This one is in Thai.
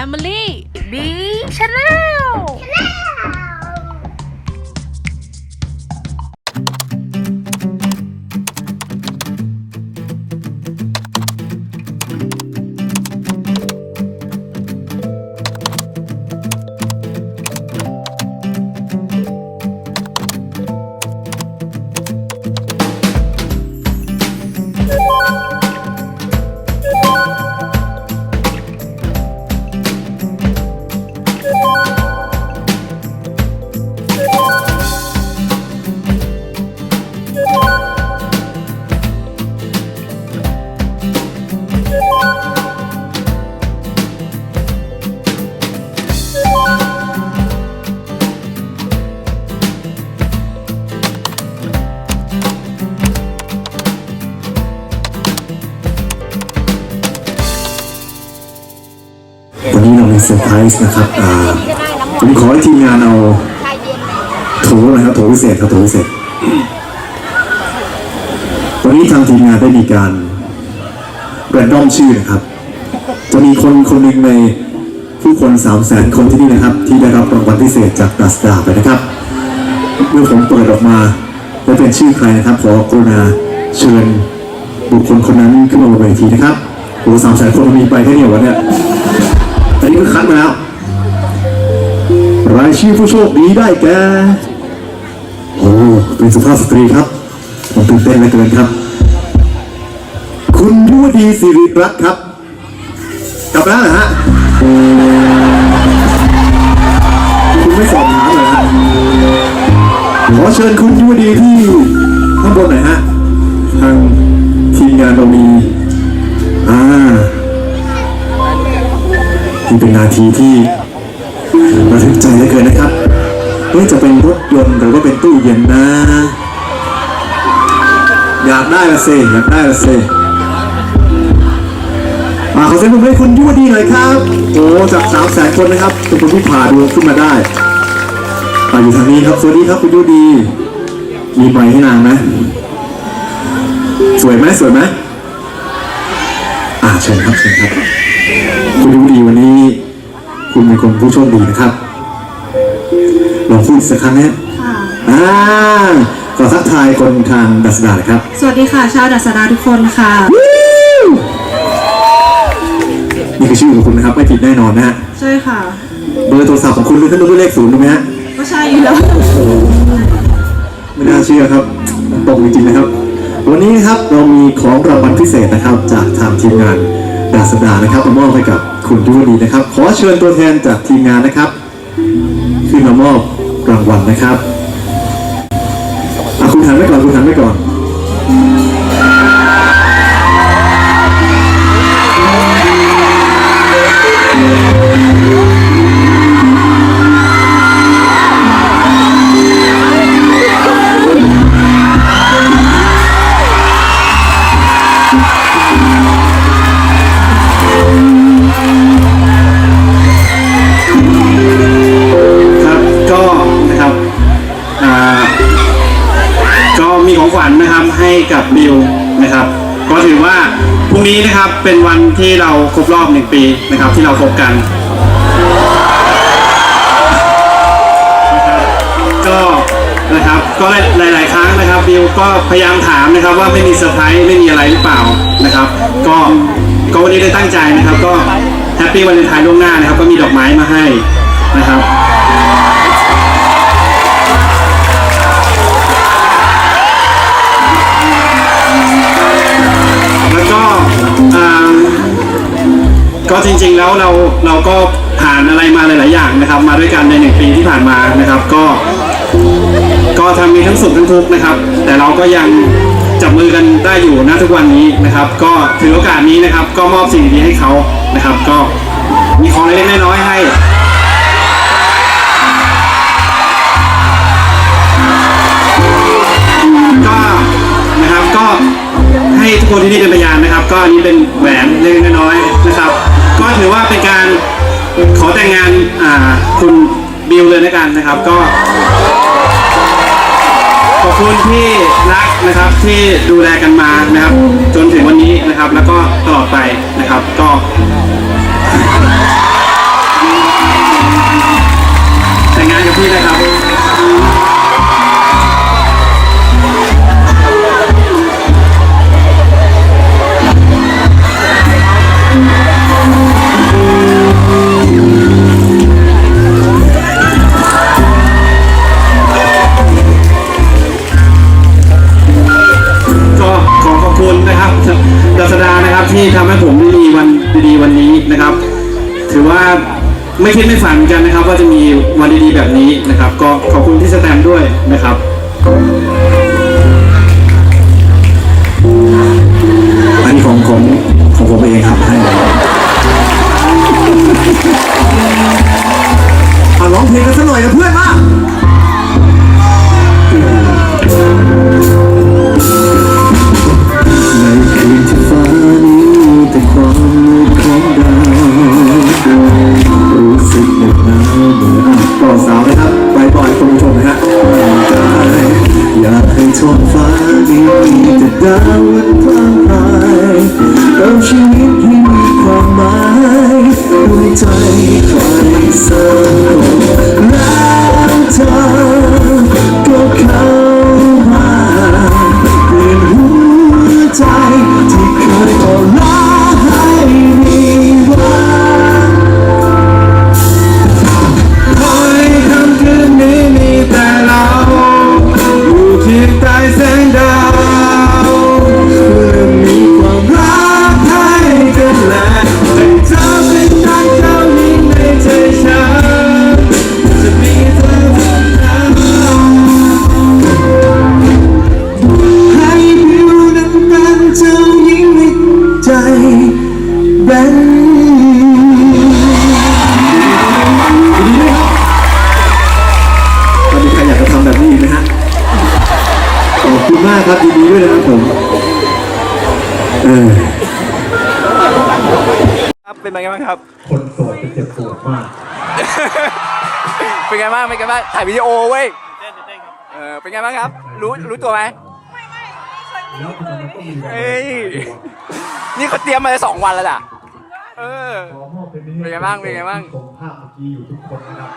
Family B Channel วันนี้เซอร์ไพรส์นะครับอ่าผมขอให้ทีมงานเอาโถนะครับโถพิเศษครับโถพิเศษวันนี้ทางทีมงานได้มีการแรนดอมชื่อนะครับ จะมีคนคนหนึ่งในผู้คนสามแสนคนที่นี่นะครับ ที่ได้รับรางวัลพิเศษจากดัสดาไปนะครับเมื่อผมเปิดออกมาและเป็นชื่อใครนะครับ ขอกรุณาเชิญบุคคลคนนั้นขึ้นมาบนเวทีนะครับโอ้สามแสนคนมีไปแค่นี้วะเนี่ย นนี้ก็คัดมาแล้ว รายชื่อผู้โชคดีได้แก่โอ้เป็นสุภาพสตรีครับผมตื่นเต้นเหลือเกินครับ คุณยุวดีสิริรัตน์ครับ กลับแล้วเหรอฮะ คุณไม่สอบถามเหรอฮะขอเชิญคุณยุวดีที่ข้างบนหน่อยฮะ ทางทีมงานเรามี นี่เป็นนาทีที่ระทึกใจเหลือเกินนะครับเฮ้ยจะเป็นรถยนต์หรือว่าเป็นตู้เย็นนะ อยากได้ละเซอยากได้ละเซมาขอเสียงปรบมือให้คุณยุวดีหน่อยครับโอ้จากสามแสนคนนะครับเป็นคนที่ผ่าดวงขึ้นมาได้อ่าอยู่ทางนี้ครับสวัสดีครับคุณยุวดี มีไมค์ให้นางไหมสวยไหมสวยไหม เชิญครับเชิญครับคุณรู้ดีวันนี้ คุณเป็นคนผู้โชคดีนะครับลองพูดสักครั้งนะค่ะอ่าขอทักทายคนทางดัสดาหน่อยครับ สวัสดีค่ะ ชาวดัสดาทุกคนค่ะ นี่คือชื่อของคุณนะครับ ไม่ผิดแน่นอนนะฮะใช่ค่ะ เบอร์โทรศัพท์ของคุณขึ้นต้นด้วยเลขศูนย์ถูกไหมฮะก็ใช่อยู่แล้ว ไม่น่าเชื่อครับตรงจริงๆนะครับ วันนี้นะครับเรามีของรางวัลพิเศษนะครับ จากทางทีมงานดาสดานะครับมามอบให้กับคุณยุวดีนะครับ ขอเชิญตัวแทนจากทีมงานนะครับขึ้นมามอบรางวัลนะครับอะคุณหันไว้ก่อนคุณหันไว้ก่อน บิวนะครับ ก็ถือว่าพรุ่งนี้นะครับเป็นวันที่เราครบรอบหนึ่งปีนะครับที่เราคบกันนะครับก็นะครับก็หลาย ๆ ครั้งนะครับบิวก็พยายามถามนะครับว่าไม่มีเซอร์ไพรส์ไม่มีอะไรหรือเปล่านะครับ ก็ก็วันนี้ได้ตั้งใจนะครับ ก็แฮปปี้วันเลนไทน์ล่วงหน้านะครับ ก็มีดอกไม้มาให้นะครับ แล้วเราเราก็ผ่านอะไรมาหลาย ๆ อย่างนะครับ มาด้วยกันในหนึ่งปีที่ผ่านมานะครับ ก็ ก็ทำมีทั้งสุขทั้งทุกข์นะครับ แต่เราก็ยังจับมือกันได้อยู่ณทุกวันนี้นะครับ ก็ถือโอกาสนี้นะครับ ก็มอบสิ่งดีๆให้เขานะครับ ก็มีของเล็กๆน้อยๆให้ก็นะครับก็ให้ทุกคนที่นี่เป็นพยานนะครับ ก็อันนี้เป็นแหวนเล็กๆน้อยๆนะครับ ถือว่าเป็นการขอแต่งงานอ่าคุณบิวเลยนะกันนะครับก็ ขอบคุณที่รักนะครับที่ดูแลกันมานะครับ จนถึงวันนี้นะครับ แล้วก็ตลอดไปนะครับ ก็ คิดไม่ฝันเหมือนกันนะครับ ว่าจะมีวันดีๆแบบนี้นะครับ ก็ขอบคุณที่สแตมป์ด้วยนะครับอันนี้ของของของผมเองครับให้เอาร้องเพลงกันสักหน่อยนะเพื่อนมา ฟ้านี้มีแต่ดาววันพลางพรายเราชีวิตที่มีความหมายด้วยใจใครสักคน ครับ คนโสดเป็นเจ็บปวดมาก เป็นไงบ้างเป็นไงบ้างถ่ายวิดีโอเว้ยเออเป็นไงบ้างครับ รู้รู้ตัวไหมเอ้ยนี่เขาเตรียมมาสองวันแล้วจ้ะเออเป็นไงบ้างเป็นไงบ้างภาพเมื่อกี้อยู่ทุกคนนะครับ